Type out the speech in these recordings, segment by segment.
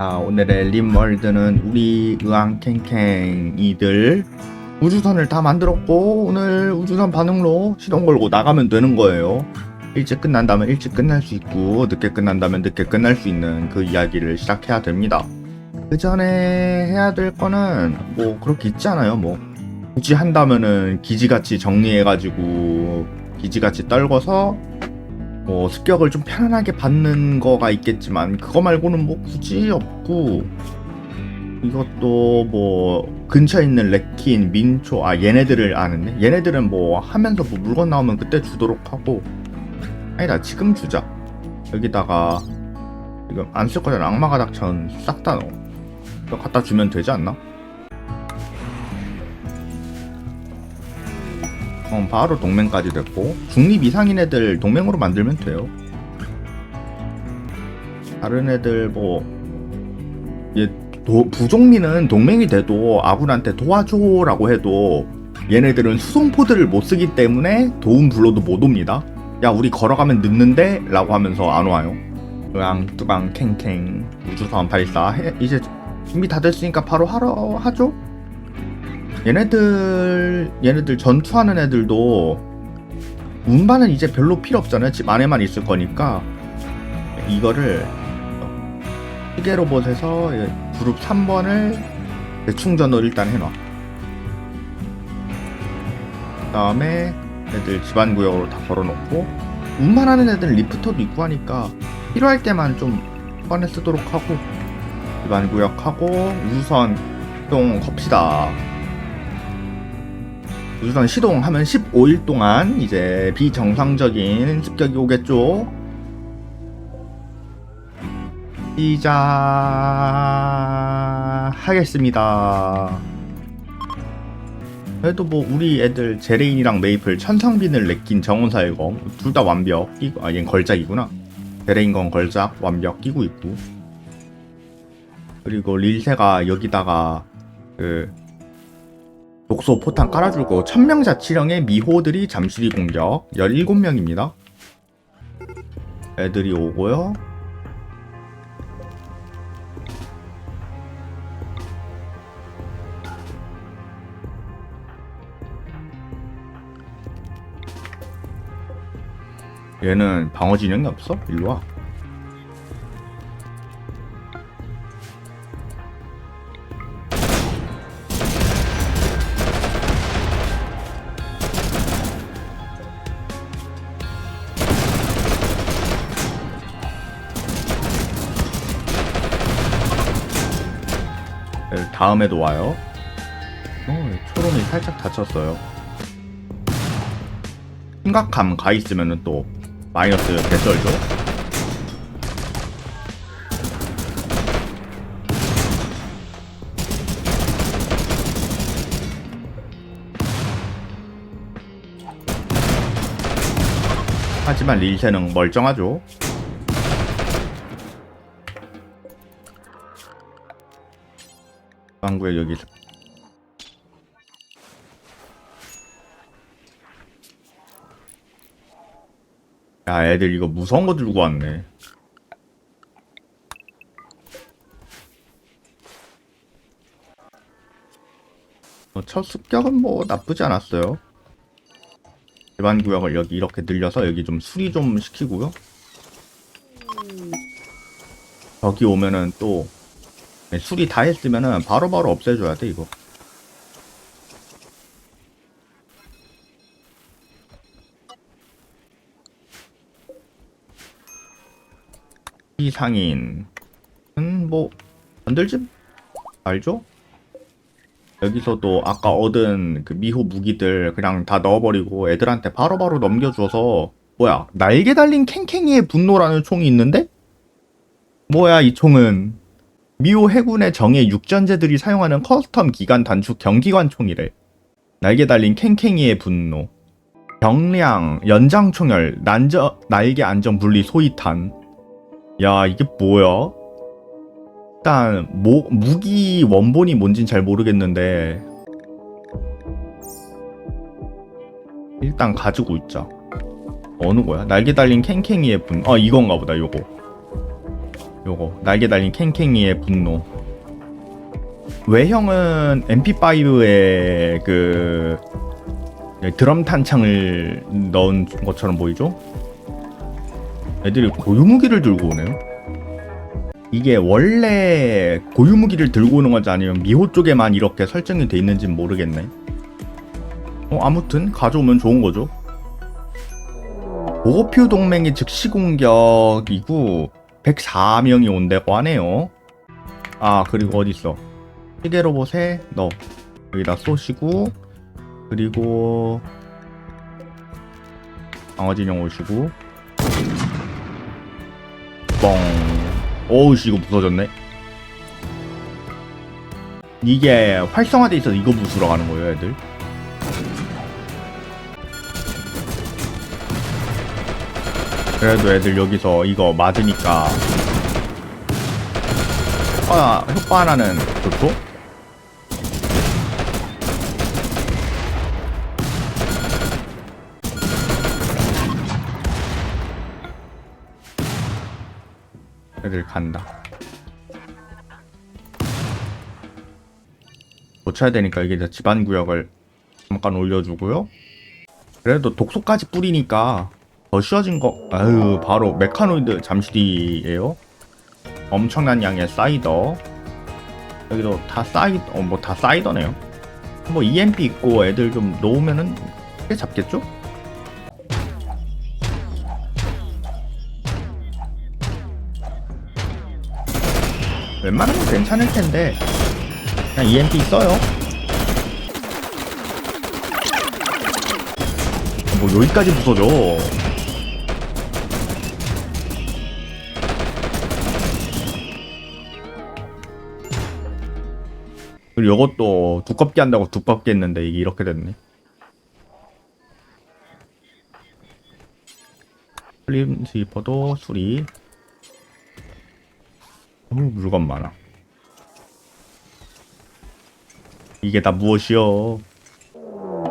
아, 오늘의 림월드는 우리 의왕캥캥이들 우주선을 다 만들었고 오늘 우주선 반응로 시동 걸고 나가면 되는 거예요. 일찍 끝난다면 일찍 끝날 수 있고 늦게 끝난다면 늦게 끝날 수 있는 그 이야기를 시작해야 됩니다. 그 전에 해야 될 거는 뭐 그렇게 있지 않아요. 뭐 굳이 한다면은 기지같이 정리해가지고 기지같이 떨궈서 뭐 습격을 좀 편안하게 받는 거가 있겠지만 그거 말고는 뭐 굳이 없고 이것도 뭐 근처에 있는 레킨, 민초 아 얘네들을 아는데? 얘네들은 뭐 하면서 뭐 물건 나오면 그때 주도록 하고. 아니다 지금 주자. 여기다가 지금 안 쓸 거잖아. 악마가 닥천 싹다 넣어. 이거 갖다 주면 되지 않나? 어, 바로 동맹까지 됐고 중립 이상인 애들 동맹으로 만들면 돼요. 다른 애들 뭐 얘, 도, 부종민은 동맹이 돼도 아군한테 도와줘라고 해도 얘네들은 수송포드를 못 쓰기 때문에 도움 불러도 못 옵니다. 야 우리 걸어가면 늦는데? 라고 하면서 안 와요. 으앙 뚜방 캥캥 우주선 발사 해, 이제 준비 다 됐으니까 바로 하러 하죠? 얘네들 얘네들 전투하는 애들도 운반은 이제 별로 필요 없잖아요. 집 안에만 있을 거니까 이거를 시계 로봇에서 예, 그룹 3번을 충전을 일단 해놔. 그 다음에 애들 집안 구역으로 다 걸어놓고 운반하는 애들은 리프터도 있고 하니까 필요할 때만 좀 꺼내 쓰도록 하고 집안 구역하고 우선 동 겁시다. 우선 시동하면 15일 동안 이제 비정상적인 습격이 오겠죠. 시작하겠습니다. 그래도 뭐 우리 애들 제레인이랑 메이플 천상빈을 냈긴 정원사일검 둘 다 완벽 끼고 아 얘는 걸작이구나. 제레인건 걸작 완벽 끼고 있고 그리고 릴세가 여기다가 그 독소 포탄 깔아주고 천명 자치령의 미호들이 잠실이 공격 17명입니다. 애들이 오고요. 얘는 방어 진영이 없어? 일로 와. 다음에도 와요. 어, 초롬이 살짝 다쳤어요. 심각함 가 있으면은 또 마이너스 개쩔죠. 하지만 릴세는 멀쩡하죠. 방구에 여기 야 애들 이거 무서운 거 들고 왔네. 어, 첫 습격은 뭐 나쁘지 않았어요. 일반 구역을 여기 이렇게 늘려서 여기 좀 수리 좀 시키고요. 저기 오면은 또 네, 수리 다 했으면은 바로 바로 없애줘야 돼 이거 이 상인은 뭐 건들지 알죠? 여기서도 아까 얻은 그 미호 무기들 그냥 다 넣어버리고 애들한테 바로바로 넘겨줘서 뭐야 날개 달린 캥캥이의 분노라는 총이 있는데? 뭐야 이 총은 미호 해군의 정예 육전제들이 사용하는 커스텀 기관 단축 경기관 총이래 날개 달린 캥캥이의 분노 경량 연장 총열 난저 날개 안정 분리 소위탄 야 이게 뭐야? 일단 모, 무기 원본이 뭔진 잘 모르겠는데 일단 가지고 있자 어느 거야? 날개 달린 캥캥이의 분. 아 이건가 보다 요거 요거 날개 달린 캥캥이의 분노 외형은 MP5에 그 드럼 탄창을 넣은 것처럼 보이죠? 애들이 고유무기를 들고 오네요. 이게 원래 고유무기를 들고 오는 건지 아니면 미호 쪽에만 이렇게 설정이 돼 있는지는 모르겠네. 어, 아무튼 가져오면 좋은 거죠. 보고표 동맹이 즉시 공격이고 104명이 온다고 하네요. 아 그리고 어디 있어? 시계 로봇에 넣어. 여기다 쏘시고 그리고 강화진영 오시고 뻥. 오우씨 이거 부서졌네. 이게 활성화돼 있어서 이거 부수러 가는 거예요 애들 그래도 애들 여기서 이거 맞으니까 효과, 효과 하나는 좋죠? 애들 간다. 고쳐야 되니까 이게 이제 집안 구역을 잠깐 올려주고요. 그래도 독소까지 뿌리니까 더 쉬워진 거. 아유, 바로 메카노이드 잠시디예요. 엄청난 양의 사이더. 여기도 다 사이, 어, 뭐다 사이더네요. 뭐 EMP 있고 애들 좀 놓으면은 꽤 잡겠죠? 웬만하면 괜찮을 텐데 그냥 EMP 써요. 뭐 여기까지 부서져. 그리고 이것도 두껍게 한다고 두껍게 했는데 이게 이렇게 됐네. 플림 스위퍼도 수리. 어, 물건 많아. 이게 다 무엇이요?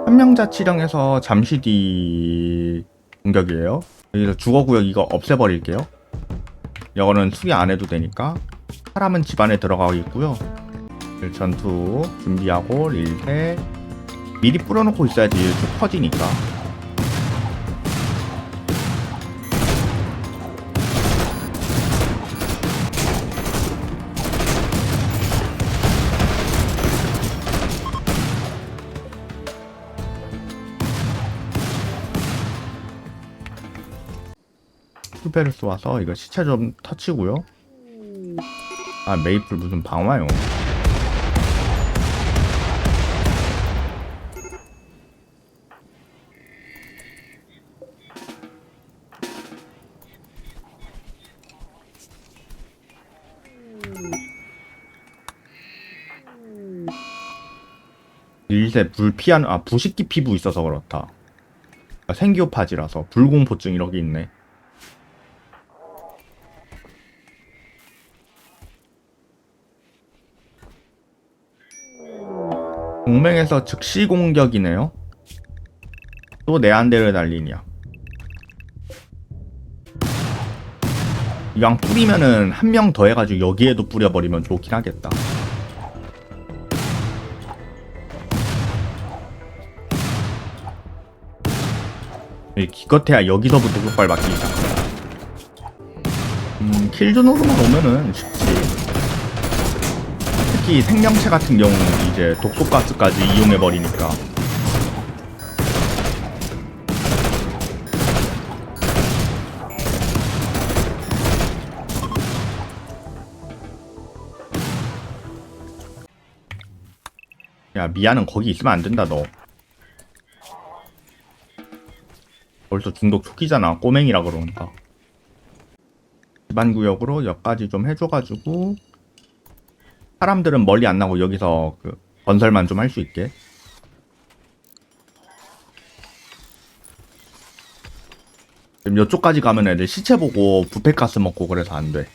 한명자치령에서 잠시 뒤 공격이에요. 여기서 주거구역 이거 없애버릴게요. 이거는 수리 안 해도 되니까 사람은 집 안에 들어가고 있고요. 전투 준비하고 릴세 미리 뿌려놓고 있어야지 쭉 퍼지니까. 풀베르스 와서 이거 시체 좀 터치고요. 아 메이플 무슨 방화요 일세 불 피하는 아 부식기 피부 있어서 그렇다. 아, 생기오파지라서 불공포증 이렇게 있네. 동맹에서 즉시 공격이네요. 또 네안데르 달린이야. 이왕 뿌리면은 한 명 더 해가지고 여기에도 뿌려버리면 좋긴 하겠다. 기껏해야 여기서부터 맞기 시작한다. 음, 킬존으로만 오면은 쉽지. 특히 생명체 같은 경우는 이제 독소가스까지 이용해버리니까. 야, 미아는 거기 있으면 안 된다, 너. 벌써 중독 초기잖아. 꼬맹이라 그러니까. 집안 구역으로 여기까지 좀 해줘가지고 사람들은 멀리 안 나고 여기서 그 건설만 좀 할 수 있게. 지금 이쪽까지 가면 애들 시체 보고 부패가스 먹고 그래서 안 돼.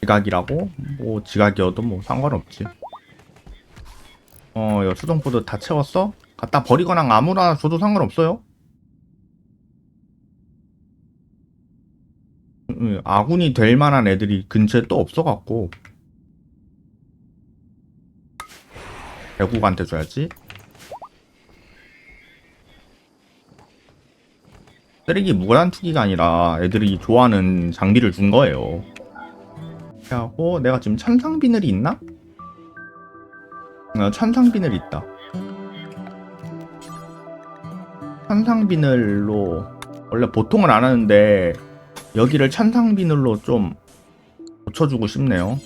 지각이라고? 뭐 지각이어도 뭐 상관없지. 어, 여 수동포드 다 채웠어? 갖다 버리거나 아무나 줘도 상관없어요. 아군이 될 만한 애들이 근처에 또 없어갖고 대국한테 줘야지. 쓰레기 무관 투기가 아니라 애들이 좋아하는 장비를 준 거예요. 하고 내가 지금 천상 비늘이 있나? 어, 천상 비늘 있다. 천상 비늘로 원래 보통은 안 하는데 여기를 천상 비늘로 좀 고쳐주고 싶네요.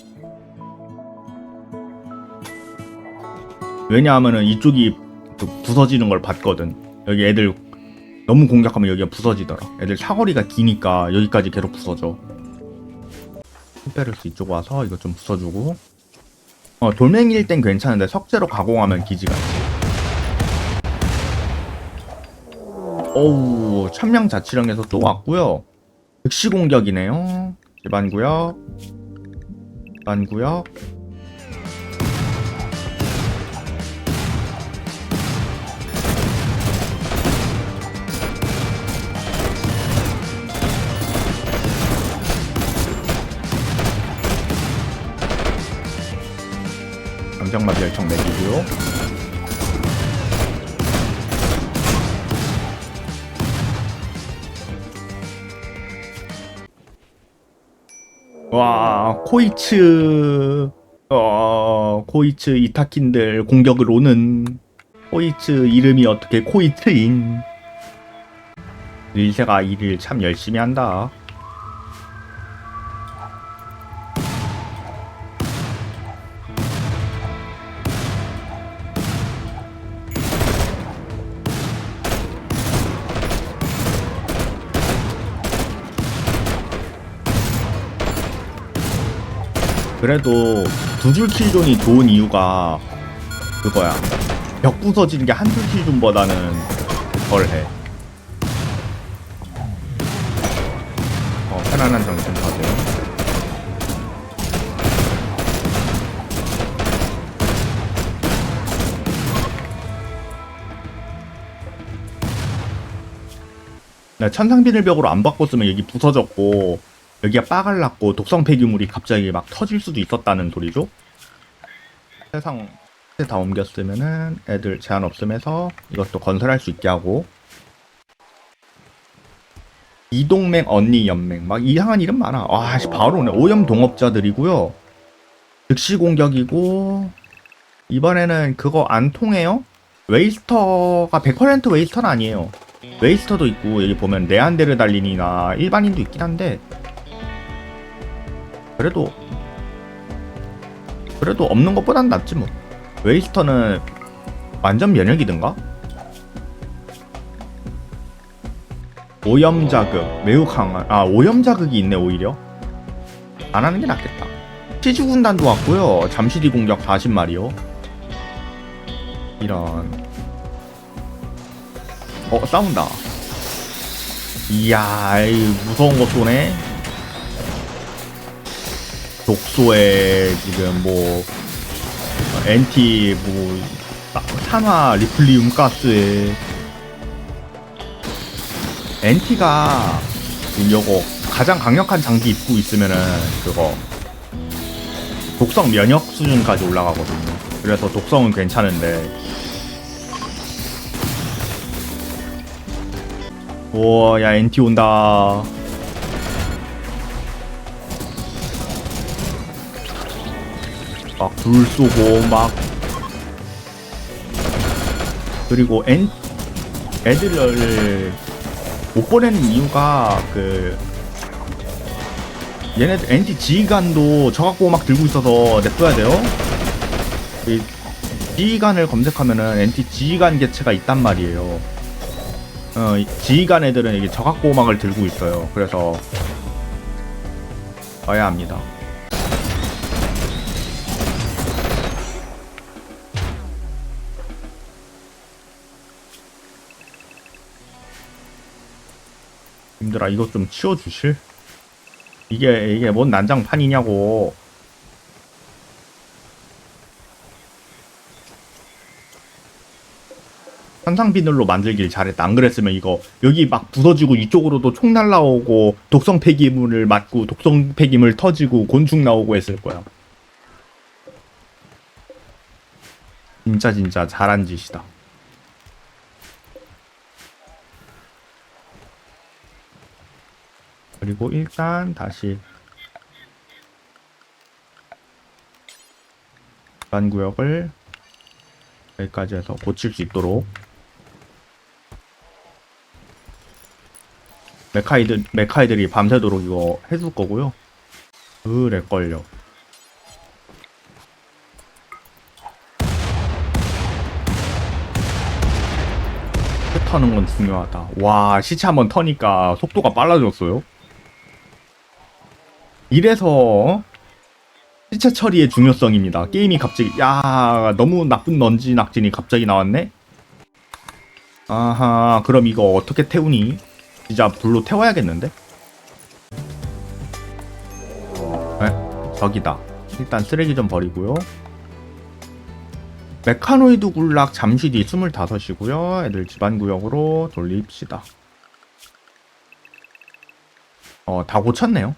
왜냐하면은 이쪽이 그 부서지는 걸 봤거든. 여기 애들 너무 공격하면 여기가 부서지더라. 애들 사거리가 기니까 여기까지 계속 부서져. 페르스 이쪽 와서 이거 좀 부숴주고 어 돌멩이일 땐 괜찮은데 석재로 가공하면 기지가 어우 천명 자치령에서 또 왔고요 즉시 공격이네요. 집안구역. 집안구역. 감정마비 열청 매기고요 와 코이츠 어 코이츠 이타킨들 공격을 오는 코이츠 이름이 어떻게 코이츠인 릴세가 일을 참 열심히 한다 그래도 두 줄 킬존이 좋은 이유가 그거야. 벽 부서지는 게 한 줄 킬존보다는 덜해. 어, 편안한 정신 가세요. 나 천상비늘벽으로 안 바꿨으면 여기 부서졌고 여기가 빠갈났고 독성 폐기물이 갑자기 막 터질 수도 있었다는 소리죠. 세상 다 옮겼으면은 애들 제한 없음해서 이것도 건설할 수 있게 하고 이동맹 언니 연맹 막 이상한 이름 많아. 와, 씨, 바로 오네. 오염 동업자들이고요. 즉시 공격이고 이번에는 그거 안 통해요? 웨이스터가 100% 웨이스터는 아니에요. 웨이스터도 있고 여기 보면 네안데르 달린이나 일반인도 있긴 한데 그래도 그래도 없는 것보단 낫지 뭐. 웨이스터는 완전 면역이든가? 오염 자극 매우 강한 아 오염 자극이 있네 오히려? 안 하는 게 낫겠다. 치주 군단도 왔고요. 잠시 뒤 공격 40마리요. 이런. 어 싸운다. 이야 이 무서운 거 쏘네 독소에 지금 뭐 엔티 뭐 산화 리플리움 가스에 엔티가 요거 가장 강력한 장비 입고 있으면은 그거 독성 면역 수준까지 올라가거든요. 그래서 독성은 괜찮은데 오야 엔티 온다. 불 쏘고 막 그리고 엔 애들을 못 보내는 이유가 그 얘네들 엔티 지휘관도 저 갖고 막 들고 있어서 냅둬야 돼요. 이 지휘관을 검색하면은 엔티 지휘관 개체가 있단 말이에요. 어, 이 지휘관 애들은 이게 저각 고막을 들고 있어요. 그래서 봐야 합니다. 님들아 이것 좀 치워주실? 이게 이게 뭔 난장판이냐고 현상 비늘로 만들길 잘했다. 안 그랬으면 이거 여기 막 부서지고 이쪽으로도 총 날라오고 독성 폐기물을 맞고 독성 폐기물 터지고 곤충 나오고 했을 거야. 진짜 진짜 잘한 짓이다. 그리고 일단 다시 반 구역을 여기까지 해서 고칠 수 있도록 메카이들 메카이들이 밤새도록 이거 해줄 거고요. 그래 걸려. 터는 건 중요하다. 와 시체 한번 터니까 속도가 빨라졌어요. 이래서 시체 처리의 중요성입니다. 게임이 갑자기 야 너무 나쁜 넌지 낙진이 갑자기 나왔네. 아하 그럼 이거 어떻게 태우니? 진짜 불로 태워야겠는데? 에? 저기다. 일단 쓰레기 좀 버리고요. 메카노이드 굴락 잠시 뒤 25이고요. 애들 집안 구역으로 돌립시다. 어, 다 고쳤네요.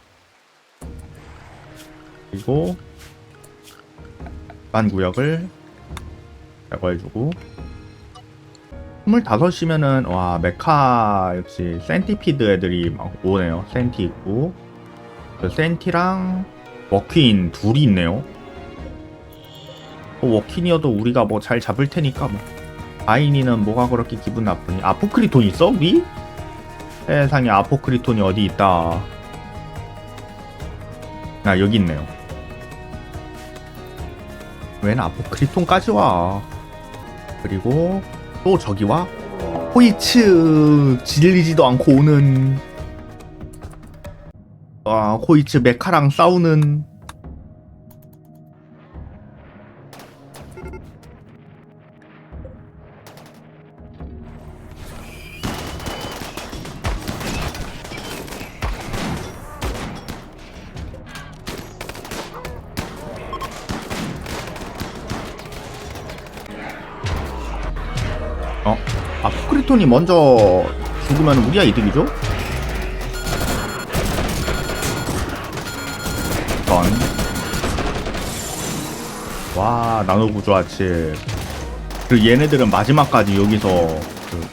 그리고 집안 구역을 제거해주고 25이면은 와 메카 역시 센티피드 애들이 막 오네요. 센티 있고 그 센티랑 워퀸 둘이 있네요. 뭐 워킨이어도 우리가 뭐 잘 잡을 테니까 뭐 아인이는 뭐가 그렇게 기분 나쁘니 아포크리톤 있어 우리? 세상에 아포크리톤이 어디 있다 아 여기 있네요 웬 아포 크리톤까지 와. 그리고 또 저기 와 호이츠 질리지도 않고 오는 아 호이츠 메카랑 싸우는 아포크리톤이 먼저 죽으면 우리가 이득이죠? 전. 와, 나노구조 아치. 그 얘네들은 마지막까지 여기서 그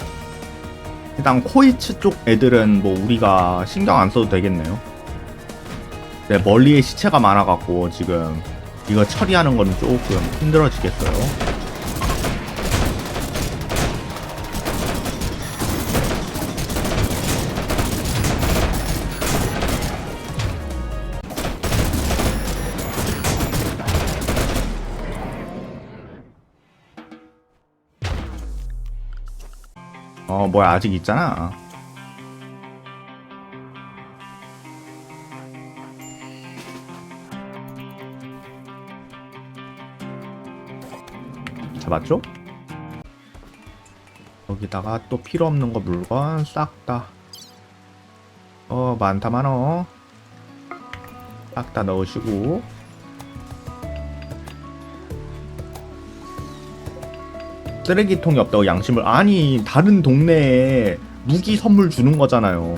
일단 코이츠 쪽 애들은 뭐 우리가 신경 안 써도 되겠네요. 네, 멀리에 시체가 많아갖고 지금 이거 처리하는 건 조금 힘들어지겠어요. 뭐야 아직 있잖아. 잡았죠? 여기다가 또 필요 없는 거 물건 싹 다. 어 많다 많어. 싹 다 넣으시고 쓰레기통이 없다고 양심을 아니 다른 동네에 무기 선물 주는 거잖아요.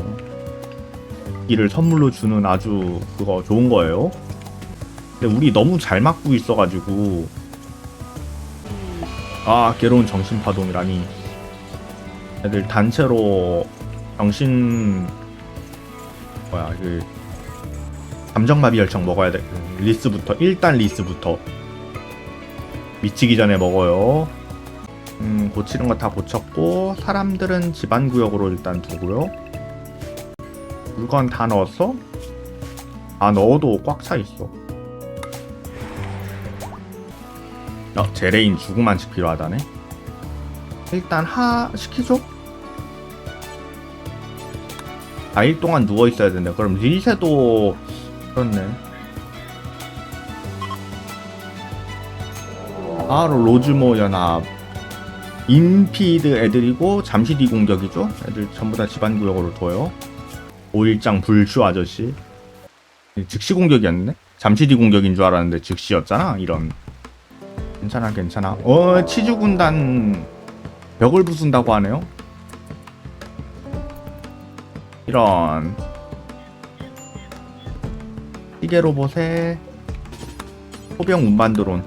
무기를 선물로 주는 아주 그거 좋은 거예요. 근데 우리 너무 잘 맞고 있어가지고 아 괴로운 정신 파동이라니. 애들 단체로 정신 뭐야 그 감정마비 열청 먹어야 돼. 리스부터 일단 리스부터 미치기 전에 먹어요. 음, 고치는 거 다 고쳤고 사람들은 집안 구역으로 일단 두고요. 물건 다 넣었어? 아 넣어도 꽉 차 있어. 어, 제레인 죽음만씩 필요하다네. 일단 하 시키죠. 4일 동안 누워 있어야 된대. 그럼 릴세도 그렇네. 바로 로즈모 연합. 인피드 애들이고 잠시 뒤 공격이죠. 애들 전부 다 집안 구역으로 둬요. 오일장 불슈 아저씨. 즉시 공격이었네. 잠시 뒤 공격인 줄 알았는데 즉시였잖아. 이런. 괜찮아 괜찮아. 어 치주 군단 벽을 부순다고 하네요. 이런 시계 로봇에 소병 운반 드론